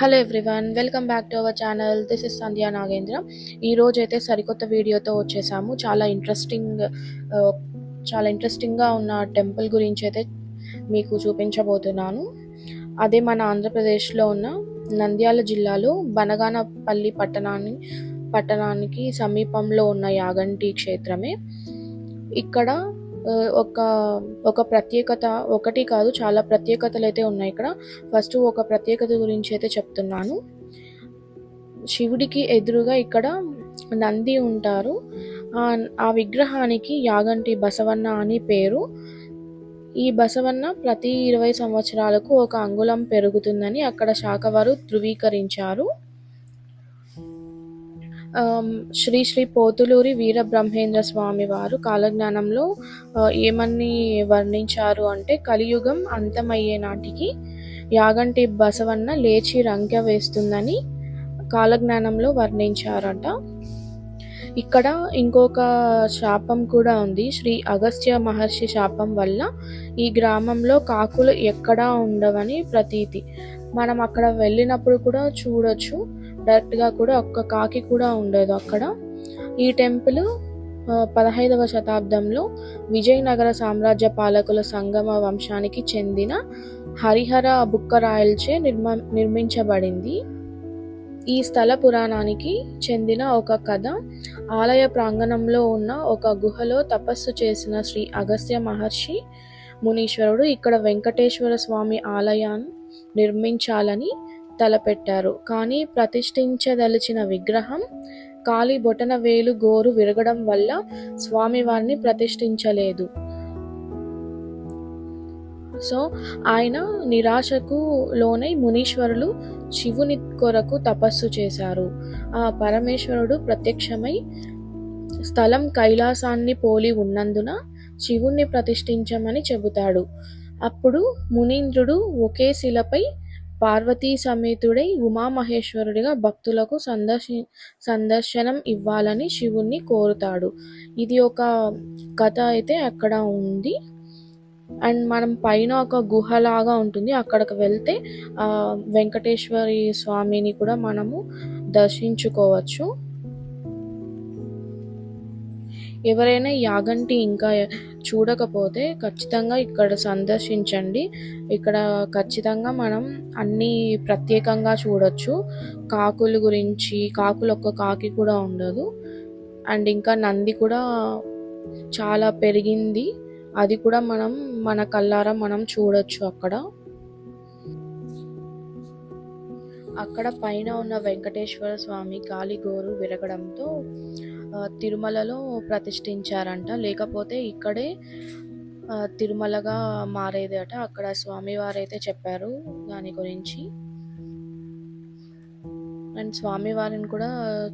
Hello everyone welcome back to our channel this is Sandhya Nagendra ఈ రోజు అయితే సరికొత్త వీడియోతో వచ్చేసాము. చాలా ఇంట్రెస్టింగ్ uh, చాలా ఇంట్రెస్టింగ్గా ఉన్న టెంపుల్ గురించి అయితే మీకు చూపించబోతున్నాను. అదే మన ఆంధ్రప్రదేశ్లో ఉన్న నంద్యాల జిల్లాలో బనగానపల్లి పట్టణాన్ని పట్టణానికి సమీపంలో ఉన్న యాగంటి క్షేత్రమే. ఇక్కడ ఒక ఒక ప్రత్యేకత ఒకటి కాదు చాలా ప్రత్యేకతలు అయితే ఉన్నాయి ఇక్కడ. ఫస్ట్ ఒక ప్రత్యేకత గురించి అయితే చెప్తున్నాను. శివుడికి ఎదురుగా ఇక్కడ నంది ఉంటారు. ఆ విగ్రహానికి యాగంటి బసవన్న అని పేరు. ఈ బసవన్న ప్రతి ఇరవై సంవత్సరాలకు ఒక అంగుళం పెరుగుతుందని అక్కడ శాఖ వారు ధృవీకరించారు. శ్రీ శ్రీ పోతులూరి వీర బ్రహ్మేంద్ర స్వామి వారు కాలజ్ఞానంలో ఏమని వర్ణించారు అంటే కలియుగం అంతమయ్యే నాటికి యాగంటి బసవన్న లేచి రంకె వేస్తుందని కాలజ్ఞానంలో వర్ణించారట. ఇక్కడ ఇంకొక శాపం కూడా ఉంది. శ్రీ అగస్త్య మహర్షి శాపం వల్ల ఈ గ్రామంలో కాకులు ఎక్కడా ఉండవని ప్రతీతి. మనం అక్కడ వెళ్ళినప్పుడు కూడా చూడొచ్చు. డైరెక్ట్గా కూడా ఒక్క కాకి కూడా ఉండదు అక్కడ. ఈ టెంపుల్ పదహైదవ శతాబ్దంలో విజయనగర సామ్రాజ్య పాలకుల సంగమ వంశానికి చెందిన హరిహర బుక్కరాయల్చే నిర్మ నిర్మించబడింది. ఈ స్థల పురాణానికి చెందిన ఒక కథ ఆలయ ప్రాంగణంలో ఉన్న ఒక గుహలో తపస్సు చేసిన శ్రీ అగస్త్య మహర్షి మునీశ్వరుడు ఇక్కడ వెంకటేశ్వర స్వామి ఆలయాన్ని నిర్మించాలని తలపెట్టారు. కానీ ప్రతిష్ఠించదలిచిన విగ్రహం కాలి బొటన వేలు గోరు విరగడం వల్ల స్వామివారిని ప్రతిష్ఠించలేదు. సో ఆయన నిరాశకు లోనై మునీశ్వరులు శివుని కొరకు తపస్సు చేశారు. ఆ పరమేశ్వరుడు ప్రత్యక్షమై స్థలం కైలాసాన్ని పోలి ఉన్నందున శివుణ్ణి ప్రతిష్ఠించమని చెబుతాడు. అప్పుడు మునీంద్రుడు ఒకే శిలపై పార్వతీ సమేతుడై ఉమామహేశ్వరుడిగా భక్తులకు సందర్శి సందర్శనం ఇవ్వాలని శివుణ్ణి కోరుతాడు. ఇది ఒక కథ అయితే అక్కడ ఉంది. అండ్ మనం పైన ఒక గుహలాగా ఉంటుంది. అక్కడికి వెళ్తే వెంకటేశ్వరి స్వామిని కూడా మనము దర్శించుకోవచ్చు. ఎవరైనా యాగంటి ఇంకా చూడకపోతే ఖచ్చితంగా ఇక్కడ సందర్శించండి. ఇక్కడ ఖచ్చితంగా మనం అన్నీ ప్రత్యేకంగా చూడొచ్చు. కాకుల గురించి కాకులు ఒక్క కాకి కూడా ఉండదు. అండ్ ఇంకా నంది కూడా చాలా పెరిగింది. అది కూడా మనం మన కళ్ళారా మనం చూడొచ్చు అక్కడ. అక్కడ పైన ఉన్న వెంకటేశ్వర స్వామి గాలిగోరు విరగడంతో తిరుమలలో ప్రతిష్ఠించారంట. లేకపోతే ఇక్కడే తిరుమలగా మారేది అట అక్కడ స్వామివారు అయితే చెప్పారు దాని గురించి. అండ్ స్వామివారిని కూడా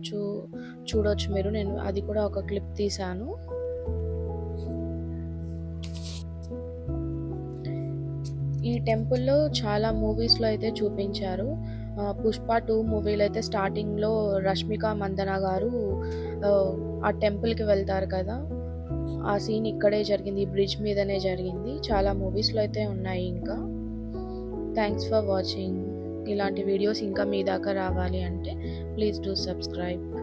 చూ చూడొచ్చు మీరు. నేను అది కూడా ఒక క్లిప్ తీశాను. ఈ టెంపుల్లో చాలా మూవీస్లో అయితే చూపించారు. పుష్ప టూ మూవీలో అయితే స్టార్టింగ్లో రష్మిక మందన గారు ఆ, టెంపుల్కి వెళ్తారు కదా. ఆ సీన్ ఇక్కడే జరిగింది ఈ బ్రిడ్జ్ మీదనే జరిగింది. చాలా మూవీస్లో అయితే ఉన్నాయి ఇంకా. థ్యాంక్స్ ఫర్ వాచింగ్ ఇలాంటి వీడియోస్ ఇంకా మీ దాకా రావాలి అంటే ప్లీజ్ డూ సబ్స్క్రైబ్.